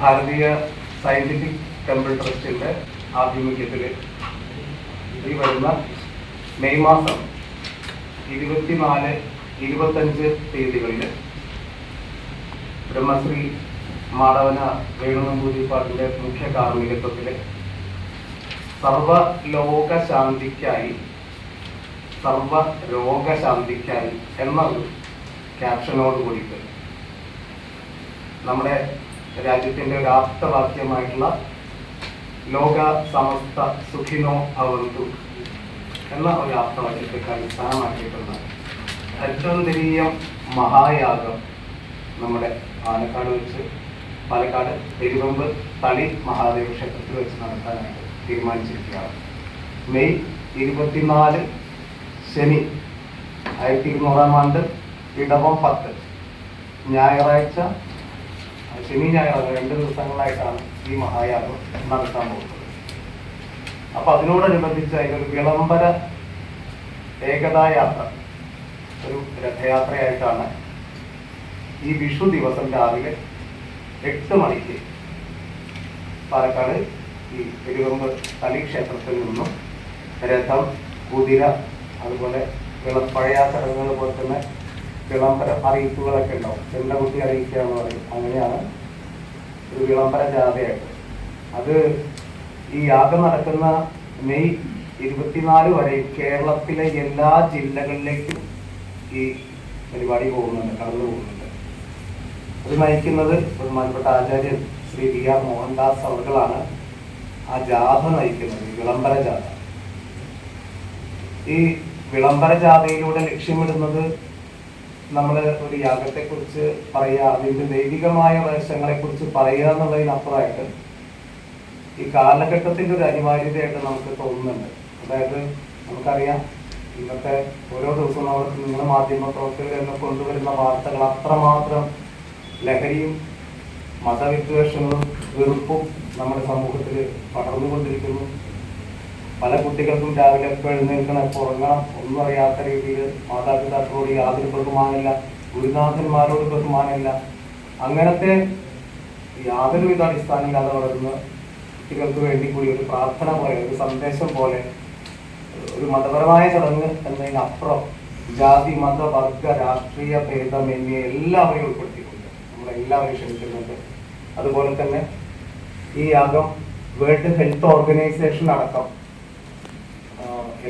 ഭാരതീയ scientific temple ട്രസ്റ്റിന്റെ ആഭിമുഖ്യത്തിൽ ഈ വരുന്ന മെയ് മാസം ഇരുപത്തിനാല് ഇരുപത്തഞ്ച് തീയതികളിൽ ബ്രഹ്മശ്രീ മാടവന വേണുനമ്പൂതിരിപ്പാട്ടിന്റെ മുഖ്യ കാർമ്മികത്വത്തിൽ സർവലോകശാന്തിക്കായി സർവ രോഗശാന്തിക്കായി എന്ന ഒരു ക്യാപ്ഷനോട് കൂടിയിട്ട് നമ്മുടെ രാജ്യത്തിന്റെ ഒരു ആപ്തവാക്യമായിട്ടുള്ള ലോക സമസ്ത സുഖിനോ ഭവന്തു എന്ന ഒരു ആപ്തവാക്യത്തെ അടിസ്ഥാനമാക്കിയിട്ടുള്ള ധന്വന്തരീയം മഹായാഗം നമ്മുടെ പാലക്കാട് വെച്ച് പാലക്കാട് പെരുവമ്പ് തളി മഹാദേവ ക്ഷേത്രത്തിൽ വെച്ച് നടത്താനായിട്ട് തീരുമാനിച്ചിരിക്കുകയാണ്. മെയ് ഇരുപത്തിനാല് ശനി ആയിരത്തി ഇരുന്നൂറാം ആണ്ട് ഇടവം പത്ത് ഞായറാഴ്ച ശനി ഞായർ രണ്ട് ദിവസങ്ങളായിട്ടാണ് ഈ മഹായാഗം നടത്താൻ പോകുന്നത്. അപ്പൊ അതിനോടനുബന്ധിച്ച് അതിനൊരു വിളംബര ഏകതാ യാത്ര ഒരു രഥയാത്രയായിട്ടാണ് ഈ വിഷു ദിവസം രാവിലെ എട്ട് മണിക്ക് പാലക്കാട് ഈ പെരുവമ്പ് തളി ക്ഷേത്രത്തിൽ നിന്നും രഥം കുതിര അതുപോലെ വിള പഴയ ചടങ്ങുകൾ പോലെ തന്നെ വിളംബര അറിയിപ്പുകളൊക്കെ ഉണ്ടാവും. ചെണ്ടകുട്ടി അറിയിക്കുക എന്ന് പറയും. അങ്ങനെയാണ് ഒരു വിളംബര ജാഥയായിട്ട്. അത് ഈ യാഗം നടക്കുന്ന മെയ് ഇരുപത്തിനാല് വരെ കേരളത്തിലെ എല്ലാ ജില്ലകളിലേക്കും ഈ പരിപാടി പോകുന്നുണ്ട് കടന്നു പോകുന്നുണ്ട്. അത് നയിക്കുന്നത് ബഹുമാനപ്പെട്ട ആചാര്യൻ ശ്രീ വി ആർ മോഹൻദാസ് അവർകളാണ് ആ ജാഥ നയിക്കുന്നത് വിളംബര ജാഥ. ഈ വിളംബര ജാഥയിലൂടെ ലക്ഷ്യമിടുന്നത് നമ്മൾ ഒരു യാഗത്തെ കുറിച്ച് പറയുക അതിന്റെ ദൈവികമായ വശങ്ങളെ കുറിച്ച് പറയുക എന്നുള്ളതിനപ്പുറമായിട്ട് ഈ കാലഘട്ടത്തിന്റെ ഒരു അനിവാര്യതയായിട്ട് നമുക്ക് തോന്നുന്നുണ്ട്. അതായത് നമുക്കറിയാം ഇന്നത്തെ ഓരോ ദിവസവും നമ്മൾ നിങ്ങൾ മാധ്യമ പ്രവർത്തകർ എന്ന് കൊണ്ടുവരുന്ന വാർത്തകൾ അത്രമാത്രം ലഹരിയും മതവിദ്വേഷങ്ങളും വെറുപ്പും നമ്മുടെ സമൂഹത്തിൽ പടർന്നുകൊണ്ടിരിക്കുന്നു. പല കുട്ടികൾക്കും രാവിലെ ഒക്കെ എഴുന്നേൽക്കണം ഉറങ്ങണം ഒന്നും അറിയാത്ത രീതിയിൽ മാതാപിതാക്കളോട് യാതൊരു ബഹുമാനമില്ല ഗുരുനാഥന്മാരോട് ബഹുമാനമില്ല അങ്ങനത്തെ യാതൊരു വിധ അടിസ്ഥാനമില്ലാതെ വളരുന്ന കുട്ടികൾക്ക് വേണ്ടി കൂടി ഒരു പ്രാർത്ഥന പോലെ ഒരു സന്ദേശം പോലെ ഒരു മതപരമായ ചടങ്ങ് എന്നതിനപ്പുറം ജാതി മത വർഗ രാഷ്ട്രീയ ഭേദം എന്നിവ എല്ലാവരെയും ഉൾപ്പെടുത്തിക്കൊണ്ട് നമ്മളെല്ലാവരെയും ക്ഷണിക്കുന്നുണ്ട് അതുപോലെ തന്നെ ഈ യാഗം വേൾഡ് ഹെൽത്ത് ഓർഗനൈസേഷൻ അടക്കം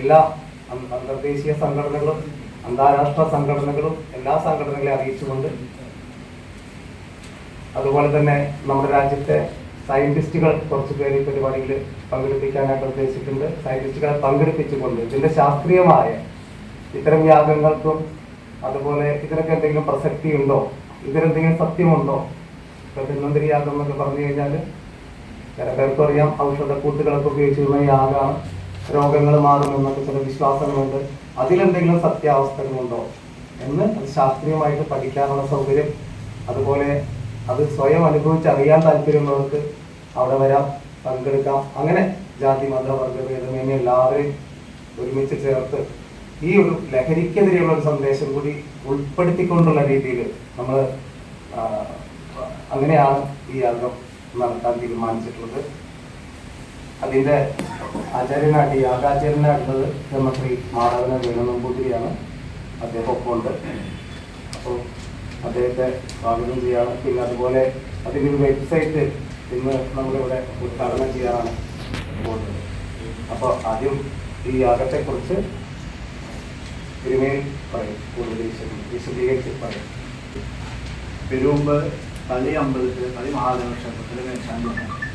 എല്ലാ അന്തർദേശീയ സംഘടനകളും അന്താരാഷ്ട്ര സംഘടനകളും എല്ലാ സംഘടനകളെ അറിയിച്ചുകൊണ്ട് അതുപോലെ തന്നെ നമ്മുടെ രാജ്യത്തെ സയന്റിസ്റ്റുകൾ കുറച്ച് പേര് ഈ പരിപാടിയിൽ പങ്കെടുപ്പിക്കാനായിട്ട് ഉദ്ദേശിക്കുന്നുണ്ട് സയന്റിസ്റ്റുകളെ പങ്കെടുപ്പിച്ചുകൊണ്ട് ഇതിന്റെ ശാസ്ത്രീയമായ ഇത്തരം യാഗങ്ങൾക്കും അതുപോലെ ഇതിനൊക്കെ എന്തെങ്കിലും പ്രസക്തി ഉണ്ടോ? ഇതിനെന്തെങ്കിലും സത്യമുണ്ടോ? ഇപ്പൊ യാഗം എന്നൊക്കെ പറഞ്ഞു കഴിഞ്ഞാൽ ചില പേർക്കും അറിയാം. ഔഷധക്കൂട്ടുകളൊക്കെ ഉപയോഗിച്ചിരുന്ന യാഗമാണ്. രോഗങ്ങൾ മാറുമെന്നൊക്കെ ചില വിശ്വാസങ്ങളുണ്ട്. അതിലെന്തെങ്കിലും സത്യാവസ്ഥകളുണ്ടോ? എന്ന് അത് ശാസ്ത്രീയമായിട്ട് പഠിക്കാനുള്ള സൗകര്യം. അതുപോലെ അത് സ്വയം അനുഭവിച്ചറിയാൻ താല്പര്യമുള്ളവർക്ക് അവിടെ വരാം പങ്കെടുക്കാം. അങ്ങനെ ജാതി മത വർഗ ഭേദമേന്യ എല്ലാവരെയും ഒരുമിച്ച് ചേർത്ത് ഈ ഒരു ലഹരിക്കെതിരെയുള്ള ഒരു സന്ദേശം കൂടി ഉൾപ്പെടുത്തിക്കൊണ്ടുള്ള രീതിയിൽ നമ്മൾ അങ്ങനെയാണ് ഈ യാഗം നടത്താൻ തീരുമാനിച്ചിട്ടുള്ളത്. അതിന്റെ ആചാര്യനായിട്ട് യാഗാചാര്യനായിട്ടുള്ളത് ബ്രഹ്മശ്രീ മാധവന വേണുനമ്പൂതിരിയാണ്. അദ്ദേഹം ഒപ്പമുണ്ട്. അപ്പോൾ അദ്ദേഹത്തെ സ്വാഗതം ചെയ്യാണ്. പിന്നെ അതുപോലെ അതിന്റെ ഒരു വെബ്സൈറ്റ് ഇന്ന് നമ്മളിവിടെ ഉദ്ഘാടനം ചെയ്യാനാണ് പോകുന്നത്. അപ്പോൾ ആദ്യം ഈ യാഗത്തെക്കുറിച്ച് തിരുമേൽ പറയും. കൂടുതൽ വിശദീ- വിശദീകരിച്ച് പറയും. പെരുമ്പ് തളി അമ്പലത്തിൽ തളി മഹാദേവ ക്ഷേത്രത്തിൽ മേശാന്തിയാണ്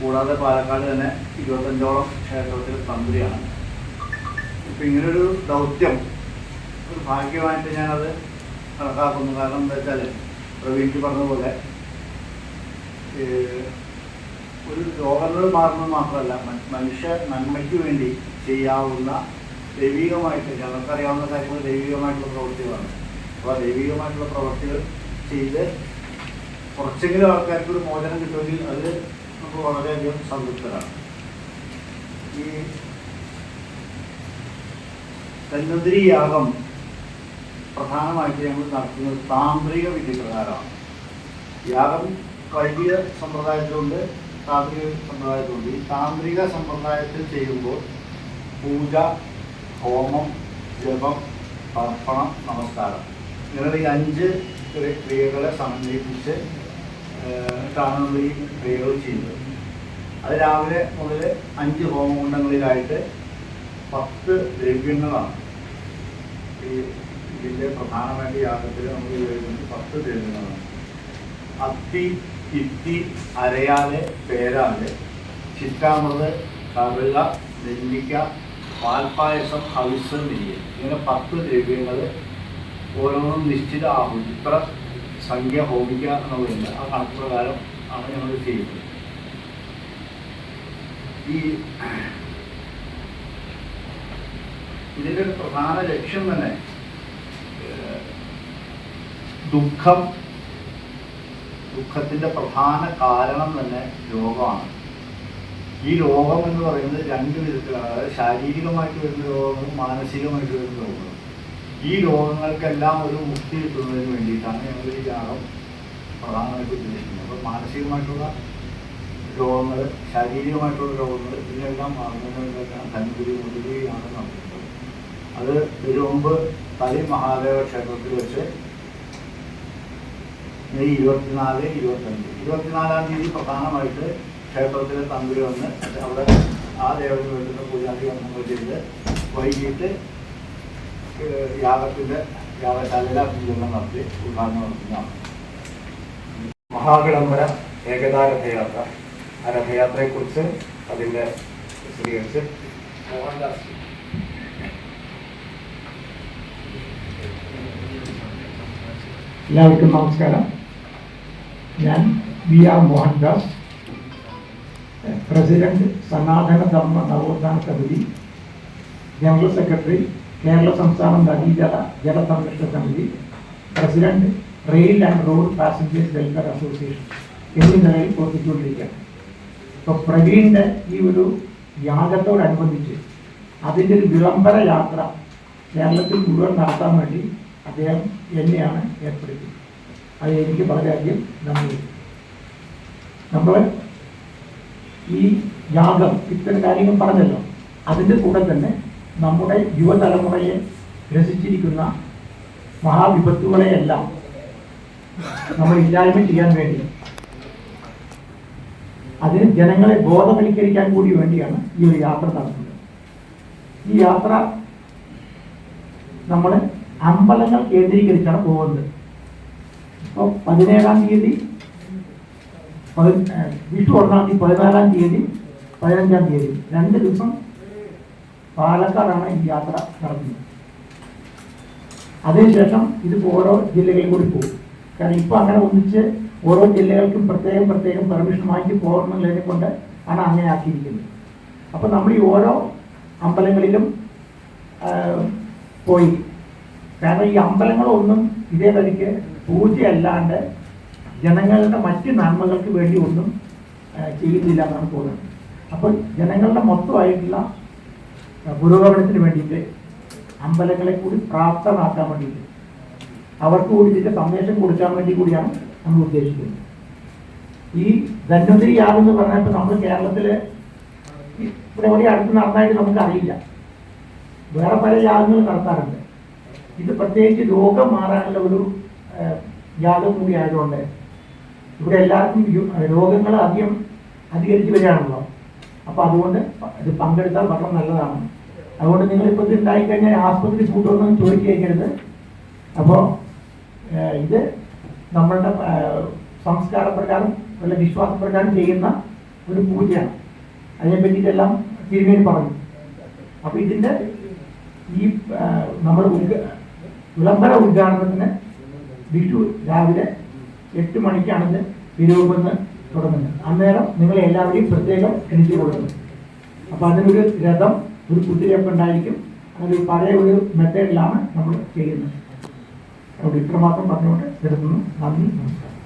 കൂടാതെ പാലക്കാട് തന്നെ ഇരുപത്തഞ്ചോളം ക്ഷേത്രത്തിൽ തന്ത്രിയാണ് ഇപ്പം ഇങ്ങനൊരു ദൗത്യം ഒരു ഭാഗ്യമായിട്ട് ഞാനത് കണക്കാക്കുന്നു. കാരണം എന്താ വെച്ചാൽ പ്രവീൺജി പറഞ്ഞതുപോലെ ഒരു രോഗങ്ങൾ മാറുന്നത് മാത്രമല്ല മനുഷ്യ നന്മയ്ക്ക് വേണ്ടി ചെയ്യാവുന്ന ദൈവികമായിട്ട് ഞങ്ങൾക്കറിയാവുന്ന കാര്യങ്ങൾ ദൈവികമായിട്ടുള്ള പ്രവൃത്തികളാണ്. അപ്പോൾ ദൈവികമായിട്ടുള്ള പ്രവൃത്തികൾ ചെയ്ത് കുറച്ചെങ്കിലും ആൾക്കാർക്ക് ഒരു മോചനം കിട്ടുമെങ്കിൽ അതിൽ നമുക്ക് വളരെയധികം സംതൃപ്തരാണ്. ഈ തന്നദ്രി യാഗം പ്രധാനമായിട്ട് ഞങ്ങൾ നടത്തുന്നത് താന്ത്രിക വിധി പ്രകാരമാണ്. യാഗം വൈദിക സമ്പ്രദായത്തിലുണ്ട് താന്ത്രിക സമ്പ്രദായത്തിലുണ്ട്. ഈ താന്ത്രിക സമ്പ്രദായത്തിൽ ചെയ്യുമ്പോൾ പൂജ ഹോമം ജപം തർപ്പണം നമസ്കാരം. ഇങ്ങനെ ഈ അഞ്ച് ക്രിയകളെ സമന്വയിപ്പിച്ച് ആണ് നമ്മൾ ക്രിയകൾ ചെയ്യുന്നത്. അത് രാവിലെ മുതൽ അഞ്ച് ഹോമകുണ്ടങ്ങളിലായിട്ട് പത്ത് ദ്രവ്യങ്ങളാണ്. ഈ ഇതിന്റെ പ്രധാനമായിട്ട് യാഗത്തിൽ നമ്മൾ ഉപയോഗിക്കുന്നത് പത്ത് ദ്രവ്യങ്ങളാണ്. അത്തി ചിത്തി അരയാൽ പേരാൽ ചിറ്റാമൃത് കറുക നെല്ലിക്ക പാൽപ്പായസം ഹവിസ് നെയ്യ്. ഇങ്ങനെ പത്ത് ദ്രവ്യങ്ങൾ ഓരോന്നും നിശ്ചിത ആഹുതി ഇത്ര സംഖ്യ ഹോമിക്കുക എന്നുള്ളതില്ല ആ കണക്ക് പ്രകാരം ആണ് ഞങ്ങൾ ചെയ്യുന്നത്. ഈ ഇതിന്റെ ഒരു പ്രധാന ലക്ഷ്യം തന്നെ ദുഃഖം ദുഃഖത്തിന്റെ പ്രധാന കാരണം തന്നെ രോഗമാണ്. ഈ രോഗം എന്ന് പറയുന്നത് രണ്ട് വിധത്തിലാണ്. അതായത് ശാരീരികമായിട്ട് വരുന്ന രോഗങ്ങളും മാനസികമായിട്ട് വരുന്ന രോഗങ്ങളും. ഈ രോഗങ്ങൾക്കെല്ലാം ഒരു മുക്തി കിട്ടുന്നതിന് വേണ്ടിയിട്ടാണ് ഞങ്ങൾ ഈ യാഗം പ്രധാനമായിട്ട് ഉദ്ദേശിക്കുന്നത്. അപ്പോൾ മാനസികമായിട്ടുള്ള രോഗങ്ങൾ ശാരീരികമായിട്ടുള്ള രോഗങ്ങൾ ഇതിനെല്ലാം മാറുന്നതിനെല്ലാം ധനുപുരി മുതുകയാണ് നടത്തുന്നത്. അത് ഇതിനു മുമ്പ് തലി മഹാദേവ ക്ഷേത്രത്തിൽ വെച്ച് മെയ് ഇരുപത്തിനാല് ഇരുപത്തഞ്ച്. ഇരുപത്തിനാലാം തീയതി പ്രധാനമായിട്ട് ക്ഷേത്രത്തിലെ തമ്പുരി വന്ന് അവിടെ ആ ദേവന് വേണ്ടുന്ന പൂജാതി കർമ്മങ്ങൾ ചെയ്ത് വൈകിട്ട് ഏഹ് യാഗത്തിന്റെ യാഗശാലയിലെ പൂജകൾ നടത്തി ഉദ്ഘാടനം നടത്തുന്നതാണ്. മഹാവിളംബര ഏകതാ രഥയാത്ര ആ രഥയാത്രയെക്കുറിച്ച് അതിന്റെ വിശദീകരിച്ച് മോഹൻദാസ്. എല്ലാവർക്കും നമസ്കാരം. ഞാൻ വി ആർ മോഹൻദാസ് പ്രസിഡന്റ് സനാതന ധർമ്മ നവോത്ഥാന സമിതി ജനറൽ സെക്രട്ടറി കേരള സംസ്ഥാന നദീജല ജലസംരക്ഷണ സമിതി president rail and road passengers welfare association എന്നീ നിലയിൽ പ്രവർത്തിച്ചുകൊണ്ടിരിക്കുകയാണ്. ഇപ്പോൾ പ്രവീണിന്റെ ഈ ഒരു യാഗത്തോടനുബന്ധിച്ച് അതിന്റെ ഒരു വിളംബര യാത്ര കേരളത്തിൽ മുഴുവൻ നടത്താൻ വേണ്ടി അദ്ദേഹം എന്നെയാണ് ഏർപ്പെടുത്തിയത്. അത് എനിക്ക് വളരെയധികം നന്ദി. നമ്മൾ ഈ യാഗം ഇത്തരം കാര്യങ്ങൾ പറഞ്ഞല്ലോ. അതിന്റെ കൂടെ തന്നെ നമ്മുടെ യുവതലമുറയെ രസിച്ചിരിക്കുന്ന മഹാവിപത്തുകളെയെല്ലാം നമ്മൾ ഇല്ലായ്മ ചെയ്യാൻ വേണ്ടി അതിന് ജനങ്ങളെ ബോധവൽക്കരിക്കാൻ കൂടി വേണ്ടിയാണ് ഈ ഒരു യാത്ര നടത്തുന്നത്. ഈ യാത്ര നമ്മൾ അമ്പലങ്ങൾ കേന്ദ്രീകരിച്ചാണ് പോകുന്നത്. ഇപ്പോൾ പതിനേഴാം തീയതി വിഷു ഒന്നാം തീയതി പതിനാലാം തീയതി പതിനഞ്ചാം തീയതി രണ്ട് ദിവസം പാലക്കാടാണ് ഈ യാത്ര നടത്തുന്നത്. അതിനുശേഷം ഇത് ഓരോ ജില്ലകളിൽ കൂടി പോകും. കാരണം ഇപ്പോൾ അങ്ങനെ ഒന്നിച്ച് ഓരോ ജില്ലകൾക്കും പ്രത്യേകം പ്രത്യേകം പെർമിഷൻ വാങ്ങി പോകണമെന്നുള്ളതിനെ കൊണ്ട് ആണ് അങ്ങനെ ആക്കിയിരിക്കുന്നത്. അപ്പോൾ നമ്മൾ ഈ ഓരോ അമ്പലങ്ങളിലും പോയി. കാരണം ഈ അമ്പലങ്ങളൊന്നും ഇതേ വഴിക്ക് പൂജയല്ലാണ്ട് ജനങ്ങളുടെ മറ്റ് നന്മകൾക്ക് വേണ്ടി ഒന്നും ചെയ്യുന്നില്ല എന്നാണ് തോന്നുന്നത്. അപ്പോൾ ജനങ്ങളുടെ മൊത്തമായിട്ടുള്ള പുരോഗമനത്തിന് വേണ്ടിയിട്ട് അമ്പലങ്ങളെ കൂടി പ്രാപ്തമാക്കാൻ വേണ്ടിയിട്ട്. അവർക്ക് കൂടി ഇതിന്റെ സന്ദേശം കൊടുക്കാൻ വേണ്ടി കൂടിയാണ് നമ്മൾ ഉദ്ദേശിക്കുന്നത്. ഈ ധന്വന്തിരി യാഗം എന്ന് പറഞ്ഞപ്പോൾ നമ്മൾ കേരളത്തിൽ ഇവിടെ എവിടെ അടുത്ത് നടന്നായിട്ട് നമുക്ക് അറിയില്ല വേറെ പല യാഗങ്ങൾ നടത്താറുണ്ട്. ഇത് പ്രത്യേകിച്ച് രോഗം മാറാനുള്ള ഒരു യാഗം കൂടി ആയതുകൊണ്ട് ഇവിടെ എല്ലാവർക്കും രോഗങ്ങൾ അധികം അധികരിച്ച് വരികയാണല്ലോ. അപ്പോൾ അതുകൊണ്ട് ഇത് പങ്കെടുത്താൽ വളരെ നല്ലതാണ്. അതുകൊണ്ട് നിങ്ങൾ നിങ്ങളിപ്പോൾ ഇത് ഉണ്ടായിക്കഴിഞ്ഞാൽ ആസ്പത്രി കൂട്ടുമെന്ന് ചോദിക്കരുത് അപ്പോൾ ഇത് നമ്മളുടെ സംസ്കാര പ്രകാരം അല്ല വിശ്വാസപ്രകാരം ചെയ്യുന്ന ഒരു പൂജയാണ്. അതിനെ പറ്റിയിട്ടെല്ലാം തിരുമേനി പറഞ്ഞു. അപ്പോൾ ഇതിന്റെ ഈ നമ്മൾ വിളംബര ഉദ്ഘാടനത്തിന് വിഷു രാവിലെ എട്ട് മണിക്കാണ് ഇത് തിരുവമ്പെന്ന് തുടങ്ങുന്നത് അന്നേരം നിങ്ങളെ എല്ലാവരെയും പ്രത്യേകം എഴുതി കൊടുക്കുന്നു. അപ്പോൾ അതിനൊരു രഥം ഒരു കുതിരയൊക്കെ ഉണ്ടായിരിക്കും. ഒരു പഴയ ഒരു മെത്തേഡിലാണ് നമ്മൾ ചെയ്യുന്നത്. അതുകൊണ്ട് ഇത്രമാത്രം പറഞ്ഞുകൊണ്ട് നിർത്തുന്നു. നന്ദി നമസ്കാരം.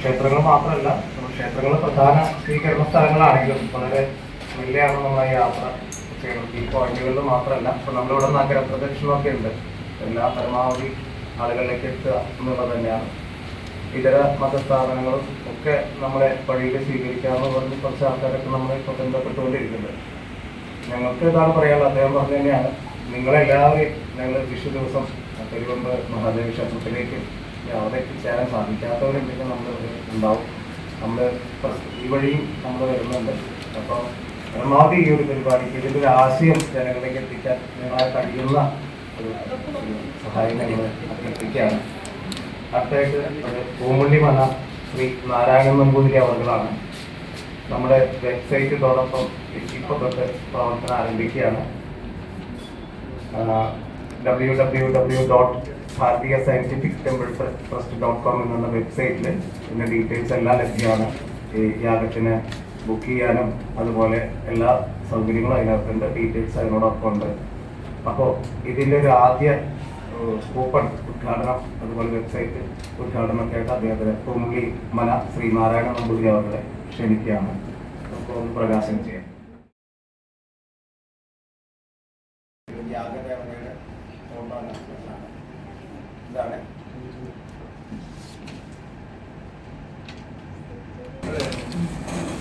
ക്ഷേത്രങ്ങൾ മാത്രമല്ല ക്ഷേത്രങ്ങൾ പ്രധാന സ്വീകരണ സ്ഥലങ്ങളാണെങ്കിലും വളരെ വലിയാണ് യാത്ര. ചെയ്യുന്നത് ഈ പോയിന്റുകളിൽ മാത്രമല്ല ഇപ്പം നമ്മളിവിടെ നഗരപ്രദക്ഷിണമൊക്കെ ഉണ്ട്. എല്ലാ പരമാവധി ആളുകളിലേക്ക് എത്തുക എന്നുള്ളത് തന്നെയാണ്. ഇതര മതസ്ഥാപനങ്ങളും ഒക്കെ നമ്മളെ വഴിയിൽ സ്വീകരിക്കാമെന്ന് പറഞ്ഞ് കുറച്ച് ആൾക്കാരൊക്കെ നമ്മളെ ഇപ്പോൾ ബന്ധപ്പെട്ടുകൊണ്ടിരിക്കുന്നത് ഞങ്ങൾക്ക് ഇതാണ് പറയാനുള്ളത്. അദ്ദേഹം പറഞ്ഞു തന്നെയാണ്. നിങ്ങളെല്ലാവരെയും ഞങ്ങൾ വിഷു ദിവസം തിരുവനന്ത മഹാദേവ ക്ഷേത്രത്തിലേക്ക് അവിടെ എത്തിച്ചേരാൻ സാധിക്കാത്തവരുണ്ടെങ്കിൽ നമ്മൾ ഉണ്ടാവും. നമ്മൾ ഈ വഴിയും നമ്മൾ വരുന്നുണ്ട്. അപ്പോൾ പരമാവധി ഈ ഒരു പരിപാടിക്ക് ഇതിന്റെ ഒരു ആശയം ജനങ്ങളിലേക്ക് എത്തിക്കാൻ നിങ്ങളെ കഴിയുന്ന ഒരു സഹായം ഞങ്ങൾ അഭ്യർത്ഥിക്കുകയാണ്. അടുത്തായിട്ട് ഒരു പൂമുള്ളിമല ശ്രീ നാരായണൻ നമ്പൂതിരി അവർകളാണ്. നമ്മുടെ വെബ്സൈറ്റ് ഇതോടൊപ്പം ഇപ്പോൾ തൊട്ട് പ്രവർത്തനം ആരംഭിക്കുകയാണ്. W W W dot Bharatiya scientific temple trust dot com എന്നുള്ള വെബ്സൈറ്റിൽ ഇതിന്റെ ഡീറ്റെയിൽസ് എല്ലാം ലഭ്യമാണ്. ഈ യാഗത്തിന് ബുക്ക് ചെയ്യാനും അതുപോലെ എല്ലാ സൗകര്യങ്ങളും അതിനകത്തുണ്ട്. ഡീറ്റെയിൽസ് അതിനോടൊപ്പം ഉണ്ട് അപ്പോൾ ഇതിന്റെ ഒരു ആദ്യ കൂപ്പൺ ഉദ്ഘാടനം അതുപോലെ വെബ്സൈറ്റ് ഉദ്ഘാടനമൊക്കെ ആയിട്ട് അദ്ദേഹത്തിന് കുമുളി മല ശ്രീനാരായണ നമ്പൂതിരി അവരുടെ ക്ഷണിക്കുകയാണ്. അപ്പോൾ ഒന്ന് പ്രകാശനം ചെയ്യാം. യാഗദേവതയുടെ ഇതാണ്.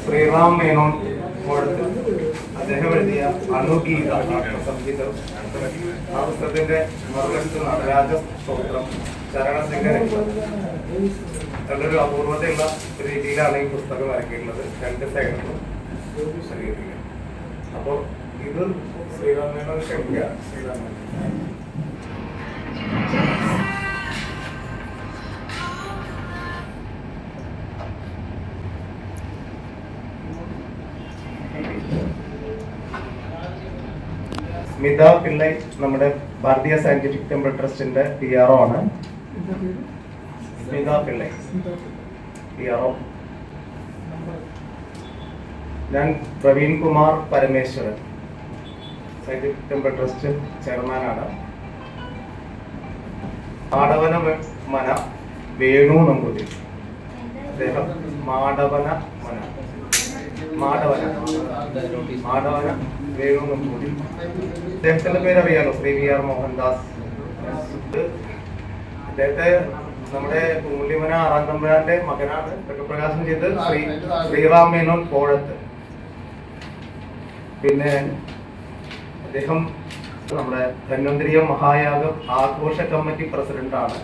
ശ്രീറാം മേനോൻ അദ്ദേഹം എഴുതിയ സംഗീതം. ആ പുസ്തകത്തിന്റെ മറുവശത്ത് രാജസ്തോത്രം സ്തോത്രം ചരണസിംഗരൻ നല്ലൊരു അപൂർവതയുള്ള രീതിയിലാണ് ഈ പുസ്തകം ഇറക്കിയിട്ടുള്ളത് രണ്ട് സൈഡും അപ്പോൾ ഇത് ശ്രീരാമേണ ശ്രീരാമ ശ്രീറാം സ്മിത പിള്ളൈ നമ്മുടെ ഭാരതീയ സയന്റിഫിക് ടെമ്പിൾ ട്രസ്റ്റിന്റെ പി ആർ ഒ ആണ്. ഞാൻ Praveen Kumar Parameswaran scientific temple trust ചെയർമാനാണ് മാടവന മന വേണു നമ്പൂതിരി. അദ്ദേഹം മാടവന മന. മാടവന. മാധവന വേണു നമ്പൂതിരി അദ്ദേഹത്തിന്റെ പേര് അറിയാലോ ശ്രീ വി ആർ മോഹൻദാസ്. അദ്ദേഹത്തെ നമ്മുടെ കുമുല്യമന ആറാം തമ്പുരാന്റെ മകനാണ് പ്രകാശം ചെയ്ത് ശ്രീ ശ്രീറാം മേനോൻ കോഴത്ത്. പിന്നെ അദ്ദേഹം നമ്മുടെ ധന്വന്തരീയ മഹായാഗം ആഘോഷ കമ്മിറ്റി പ്രസിഡന്റാണ്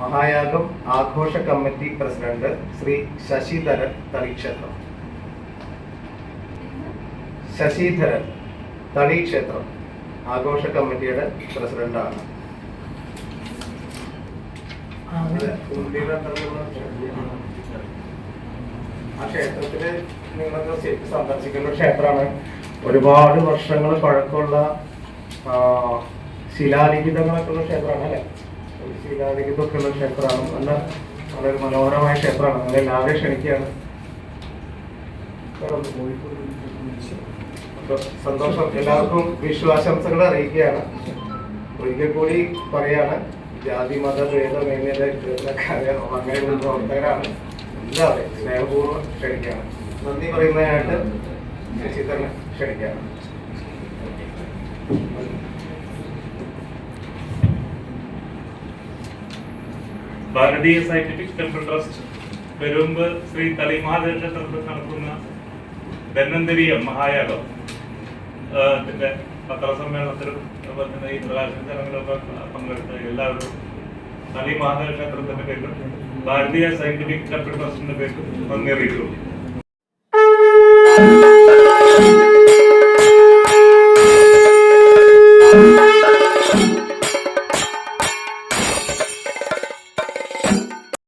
മഹായാഗം ആഘോഷ കമ്മിറ്റി പ്രസിഡന്റ് ശ്രീ ശശിധരൻ തളിക്ഷേത്രം. ശശിധരൻ തളി ക്ഷേത്രം ആഘോഷ കമ്മിറ്റിയുടെ പ്രസിഡന്റാണ്. ആ ക്ഷേത്രത്തിൽ നിങ്ങളൊക്കെ സന്ദർശിക്കുന്ന ക്ഷേത്രമാണ്. ഒരുപാട് വർഷങ്ങൾ പഴക്കമുള്ള ശിലാലിഖിതങ്ങളൊക്കെ ഉള്ള ക്ഷേത്രമാണ് അല്ലെ? ശിലാലിഖിതമൊക്കെ ഉള്ള ക്ഷേത്രമാണ്. നല്ല വളരെ മനോഹരമായ ക്ഷേത്രമാണ്. നിങ്ങൾ എല്ലാവരെയും ക്ഷണിക്കുകയാണ് അപ്പൊ സന്തോഷം. എല്ലാവർക്കും വിശ്വാസംസകൾ അറിയിക്കുകയാണ്. ഒരിക്കൽ കൂടി പറയാണ് ജാതി മത ഭേദമേന്യത അങ്ങനെയുള്ള പ്രവർത്തകരാണ്. എല്ലാവരെയും സ്നേഹപൂർവം ക്ഷണിക്കുകയാണ്. നന്ദി പറയുന്നതിനായിട്ട് ശശിധരനെ ക്ഷണിക്കുകയാണ്. ഭാരതീയ സയന്റിഫിക് ടെമ്പിൾ ട്രസ്റ്റ് പെരുമ്പ് ശ്രീ തളിമഹാദേവ ക്ഷേത്രത്തിൽ നടത്തുന്ന ധന്വന്തരീയ മഹായാഗം. ത്തിന്റെ പത്രസമ്മേളനത്തിലും അതുപോലെ തന്നെ ഈ പ്രകാശന ചടങ്ങിലൊക്കെ പങ്കെടുത്ത എല്ലാവരും തളി മഹാദേവ ക്ഷേത്രത്തിന്റെ പേരിലും ഭാരതീയ സയന്റിഫിക് ട്രസ്റ്റിന്റെ പേരിലും നന്ദി